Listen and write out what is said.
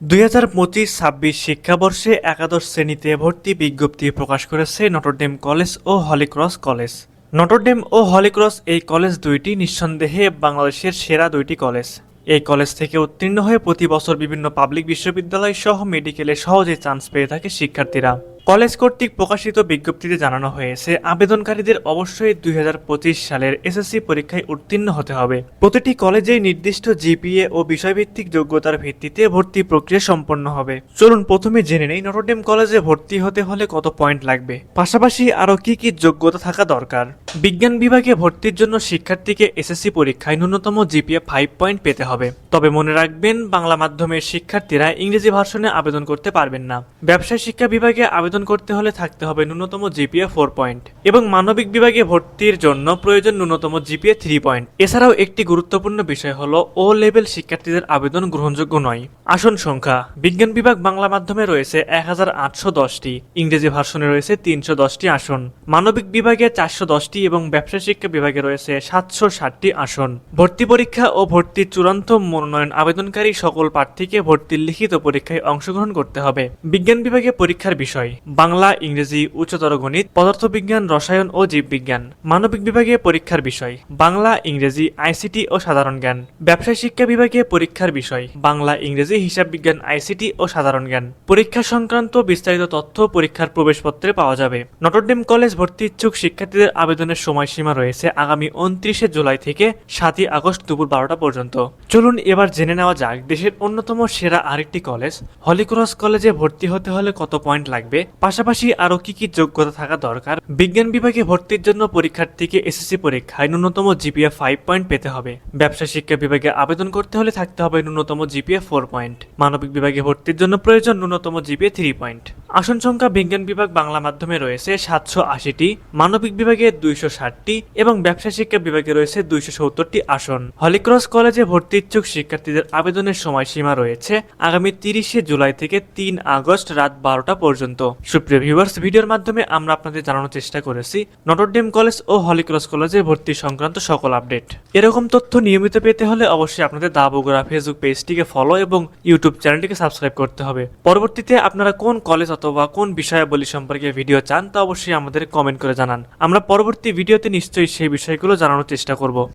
দুই হাজার পঁচিশ ছাব্বিশ শিক্ষাবর্ষে একাদশ শ্রেণীতে ভর্তি বিজ্ঞপ্তি প্রকাশ করেছে নটরডেম কলেজ ও Holy Cross college Notre Dame ও হলিক্রস এই কলেজ দুইটি নিঃসন্দেহে বাংলাদেশের সেরা দুইটি কলেজ এই কলেজ থেকে উত্তীর্ণ হয়ে প্রতি বছর বিভিন্ন পাবলিক বিশ্ববিদ্যালয় সহ মেডিকেলে সহজে চান্স পেয়ে থাকে শিক্ষার্থীরা। কলেজ কর্তৃক প্রকাশিত বিজ্ঞপ্তিতে জানানো হয়েছে, আবেদনকারীদের অবশ্যই দুই হাজার পঁচিশ সালের এসএসসি পরীক্ষায় উত্তীর্ণ হতে হবে। প্রতিটি কলেজেই নির্দিষ্ট জিপিএ ও বিষয়ভিত্তিক যোগ্যতার ভিত্তিতে ভর্তি প্রক্রিয়া সম্পন্ন হবে। চলুন প্রথমে জেনে নেই নটরডেম কলেজে ভর্তি হতে হলে কত পয়েন্ট লাগবে। পাশাপাশি আরও কি কি যোগ্যতা থাকা দরকার? বিজ্ঞান বিভাগে ভর্তির জন্য শিক্ষার্থীকে এসএসসি পরীক্ষায় ন্যূনতম জিপিএ ফাইভ পয়েন্ট পেতে হবে। তবে মনে রাখবেন, বাংলা মাধ্যমের শিক্ষার্থীরা ইংরেজি ভার্সনে আবেদন করতে পারবেন না। ব্যবসায় শিক্ষা বিভাগে আবেদন করতে হলে থাকতে হবে ন্যূনতম জিপিএ ফোর পয়েন্ট এবং মানবিক বিভাগে ভর্তির জন্য প্রয়োজন ন্যূনতম জিপিএ থ্রি পয়েন্ট এছাড়াও একটি গুরুত্বপূর্ণ বিষয় হল ও লেভেল শিক্ষার্থীদের আবেদন গ্রহণযোগ্য নয়। আসন সংখ্যা। বিজ্ঞান বিভাগ বাংলা মাধ্যমে রয়েছে এক হাজার আটশো দশটি, ইংরেজি ভার্সনে রয়েছে তিনশো দশটি আসন। মানবিক বিভাগে চারশো দশটি এবং ব্যবসা শিক্ষা বিভাগে রয়েছে সাতশো ষাটটি আসন। ভর্তি পরীক্ষা ও ভর্তির চূড়ান্ত মনোনয়ন আবেদনকারী সকল প্রার্থীকে ভর্তির লিখিত পরীক্ষায় অংশগ্রহণ করতে হবে। বিজ্ঞান বিভাগে পরীক্ষার বিষয়। বাংলা, ইংরেজি, উচ্চতর গণিত, পদার্থবিজ্ঞান, রসায়ন ও জীববিজ্ঞান, মানবিক বিভাগে পরীক্ষার বিষয়। বাংলা, ইংরেজি, আইসিটি ও সাধারণ জ্ঞান। ব্যবসায় শিক্ষা বিভাগে পরীক্ষার বিষয়। বাংলা, ইংরেজি, হিসাব বিজ্ঞান, আইসিটি ও সাধারণ জ্ঞান। পরীক্ষা সংক্রান্ত বিস্তারিত তথ্য পরীক্ষার প্রবেশপত্রে পাওয়া যাবে। নটরডেম কলেজ ভর্তি ইচ্ছুক শিক্ষার্থীদের আবেদনের সময়সীমা রয়েছে আগামী উনত্রিশে জুলাই থেকে সাতই আগস্ট দুপুর বারোটা পর্যন্ত। চলুন এবার জেনে নেওয়া যাক দেশের অন্যতম সেরা আরেকটি কলেজ, হলিক্রস কলেজে ভর্তি হতে হলে কত পয়েন্ট লাগবে? পাশাপাশি আরও কি কি যোগ্যতা থাকা দরকার? বিজ্ঞান বিভাগে ভর্তির জন্য পরীক্ষার্থীকে এসএসসি পরীক্ষায় ন্যূনতম জিপিএ ফাইভ পয়েন্ট পেতে হবে। ব্যবসা শিক্ষা বিভাগে আবেদন করতে হলে থাকতে হবে ন্যূনতম জিপিএ ফোর পয়েন্ট মানবিক বিভাগে ভর্তির জন্য প্রয়োজন ন্যূনতম জিপিএ থ্রি পয়েন্ট আসন সংখ্যা বিজ্ঞান বিভাগ বাংলা মাধ্যমে রয়েছে সাতশো আশিটি, মানবিক বিভাগে দুইশো ষাটটি এবং ব্যবসা শিক্ষা বিভাগে রয়েছে দুইশো সত্তরটি আসন। হলিক্রস কলেজে ভর্তি ইচ্ছুক শিক্ষার্থীদের আবেদনের সময়সীমা রয়েছে আগামী তিরিশে জুলাই থেকে তিন আগস্ট রাত বারোটা পর্যন্ত। সুপ্রিয় ভিউয়ার্স ভিডিওর মাধ্যমে আমরা আপনাদের জানানোর চেষ্টা করেছি নটরডেম কলেজ ও হলিক্রস কলেজে ভর্তি সংক্রান্ত সকল আপডেট এরকম তথ্য নিয়মিত পেতে হলে অবশ্যই আপনাদের দা বগুড়া ফেসবুক পেজটিকে ফলো এবং ইউটিউব চ্যানেলটিকে সাবস্ক্রাইব করতে হবে। পরবর্তীতে আপনারা কোন কলেজ অথবা কোন বিষয়াবলী সম্পর্কে ভিডিও চান তা অবশ্যই আমাদের কমেন্ট করে জানান। আমরা পরবর্তী ভিডিওতে নিশ্চয়ই সেই বিষয়গুলো জানানোর চেষ্টা করব।